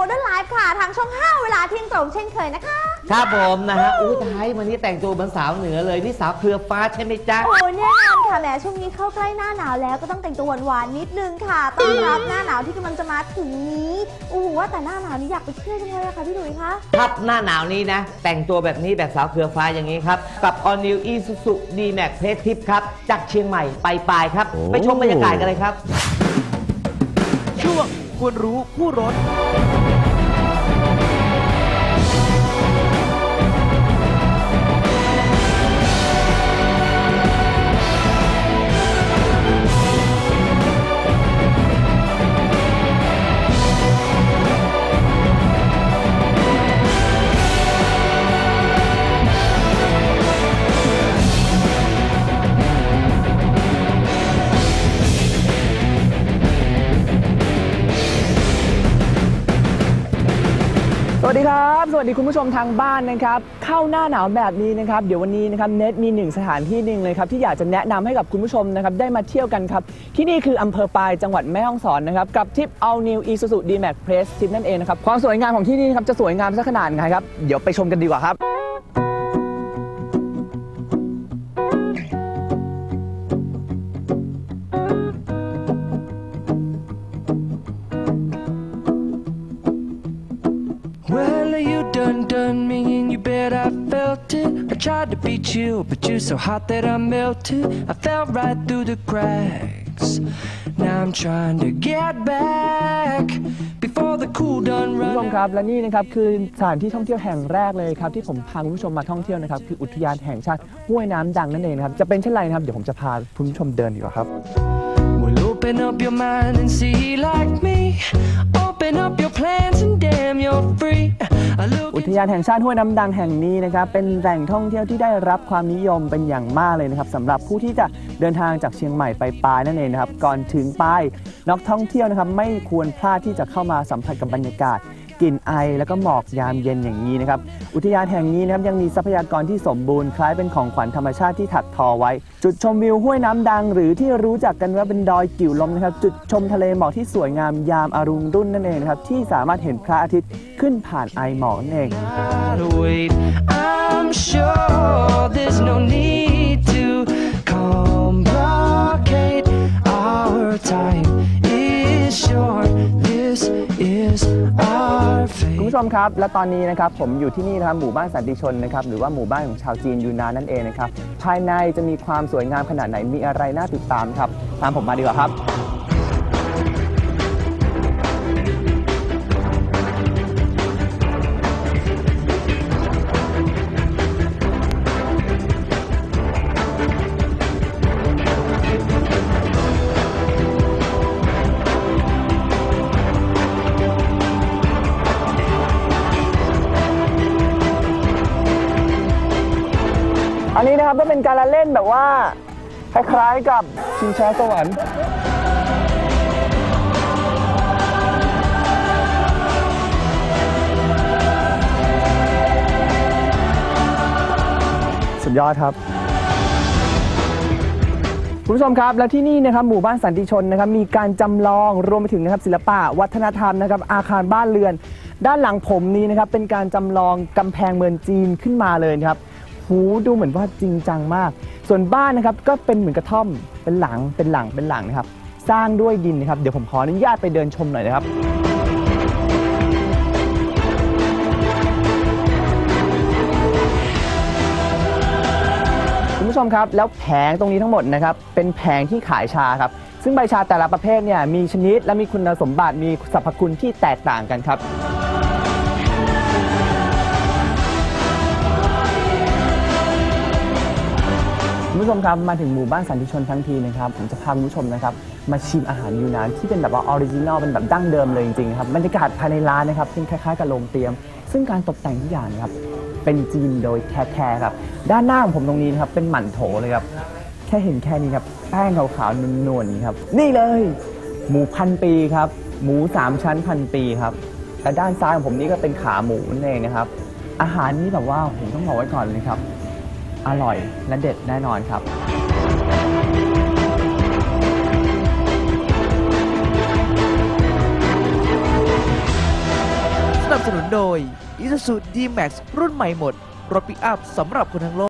Modern Life ค่ะ ทางช่อง 5 เวลาเที่ยงตรงเช่นเคยนะคะ ครับผมนะฮะอุ้ยท้ายวันนี้แต่งตัวเหมือนสาวเหนือเลย นี่สาวเครือฟ้าใช่ไหมจ๊ะ โอ้แน่นอนค่ะแหมช่วงนี้เข้าใกล้หน้าหนาวแล้วก็ต้องแต่งตัวหวานๆนิดนึงค่ะต้อนรับหน้าหนาวที่กำลังจะมาถึงนี้โอ้โหว่าแต่หน้าหนาวนี้อยากไปเที่ยวจังเลยอะค่ะพี่หลุยส์คะ ครับหน้าหนาวนี้นะ แต่งตัวแบบนี้แบบสาวเครือฟ้าอย่างนี้ครับ กับ All New Isuzu D-Max p r e s s Tip ครับจากเชียงใหม่ไปปลายครับ ไปชมบรรยากาศกันเลยครับ ช่วง ควรรู้ผู้รถ วัสดีคุณผู้ชมทางบ้านนะครับ เข้าหน้าหนาวแบบนี้นะครับ เดี๋ยววันนี้นะครับเน็ตมีหนึ่งสถานที่หนึ่งเลยครับที่อยากจะแนะนำให้กับคุณผู้ชมนะครับได้มาเที่ยวกันครับ ที่นี่คืออำเภอปายจังหวัดแม่ฮ่องสอนนะครับ กับทริป All New Isuzu D-Max Press ทริปนั่นเองนะครับ ความสวยงามของที่นี่ครับจะสวยงามสักขนาดไหนครับ เดี๋ยวไปชมกันดีกว่าครับ beat you, but you're so hot that I melted. I fell right through the cracks. Now I'm trying to get back before the cool done คุณผู้ชม run. ครับและนี่นะครับคือสถานที่ท่องเที่ยวแห่งแรกเลยครับที่ผมพาคุณผู้ชมมาท่องเที่ยวนะครับคืออุทยานแห่งชาติห้วยน้ำดังนั่นเองนะครับจะเป็นเช่นไรนะครับเดี๋ยวผมจะพาคุณผู้ชมเดินดีกว่าครับ Well, open up your mind and see like me. Open up your plans and damn, you're free. อุทยานแห่งชาติห้วยน้ำดังแห่งนี้นะครับเป็นแหล่งท่องเที่ยวที่ได้รับความนิยมเป็นอย่างมากเลยนะครับสำหรับผู้ที่จะเดินทางจากเชียงใหม่ไปปายนั่นเองนะครับก่อนถึงปายนักท่องเที่ยวนะครับไม่ควรพลาดที่จะเข้ามาสัมผัสกับบรรยากาศ กลิ่นไอ แล้วก็หมอกยามเย็นอย่างนี้นะครับ อุทยานแห่งนี้นะครับยังมีทรัพยากรที่สมบูรณ์คล้ายเป็นของขวัญธรรมชาติที่ถักทอไว้ จุดชมวิวห้วยน้ำดัง หรือที่รู้จักกันว่าเป็นดอยกิ่วลมนะครับ จุดชมทะเลหมอกที่สวยงามยามอารุณรุ่นนั่นเองนะครับที่สามารถเห็นพระอาทิตย์ขึ้นผ่านไอหมอกนั่นเอง I'm sure there's no need to complicate. ชมครับ และตอนนี้นะครับผมอยู่ที่นี่นะครับหมู่บ้านสันติชนนะครับหรือว่าหมู่บ้านของชาวจีนยูนานนั่นเองนะครับภายในจะมีความสวยงามขนาดไหนมีอะไรน่าติดตามครับ ตามผมมาดีกว่าครับ อันนี้นะครับก็เป็นการละเล่นแบบว่า คล้ายๆกับชิงช้าสวรรค์สุดยอดครับคุณผู้ชมครับและที่นี่นะครับหมู่บ้านสันติชนนะครับมีการจำลองรวมไปถึงนะครับศิลปะวัฒนธรรมนะครับอาคารบ้านเรือน ด้านหลังผมนี้นะครับเป็นการจำลองกำแพงเมืองจีนขึ้นมาเลยครับ หูดูเหมือนว่าจริงจังมาก ส่วนบ้านนะครับก็เป็นเหมือนกระท่อมเป็นหลังเป็นหลังเป็นหลังนะครับ สร้างด้วยดินนะครับเดี๋ยวผมขออนุญาตไปเดินชมหน่อยนะครับคุณผู้ชมครับแล้วแผงตรงนี้ทั้งหมดนะครับเป็นแผงที่ขายชาครับซึ่งใบชาแต่ละประเภทเนี่ยมีชนิดและมีคุณสมบัติมีสรรพคุณที่แตกต่างกันครับ คุณผู้ชมครับมาถึงหมู่บ้านสันติชนทั้งทีนะครับผมจะพาคุณผู้ชมนะครับมาชิมอาหารยูนานที่เป็นแบบว่าออริจินอลเป็นแบบดั้งเดิมเลยจริงๆครับบรรยากาศภายในร้านนะครับเป็นคล้ายๆกับโรงเตรียม ซึ่งการตกแต่งทุกอย่างนะครับเป็นจีนโดยแท้ๆครับด้านหน้าของผมตรงนี้นะครับเป็นหมั่นโถเลยครับแค่เห็นแค่นี้ครับแป้งขาวๆนวลๆนี่ครับนี่เลย หมูพันปีครับหมูสามชั้นพันปีครับและด้านซ้ายของผมนี่ก็เป็นขาหมูนั่นเองนะครับอาหารนี่แบบว่าผมต้องบอกไว้ก่อนเลยครับ อร่อยและเด็ดแน่นอนครับสนับสนุนโดย Isuzu D-Max รุ่นใหม่หมด รถปิกอัพสำหรับคนทั้งโลก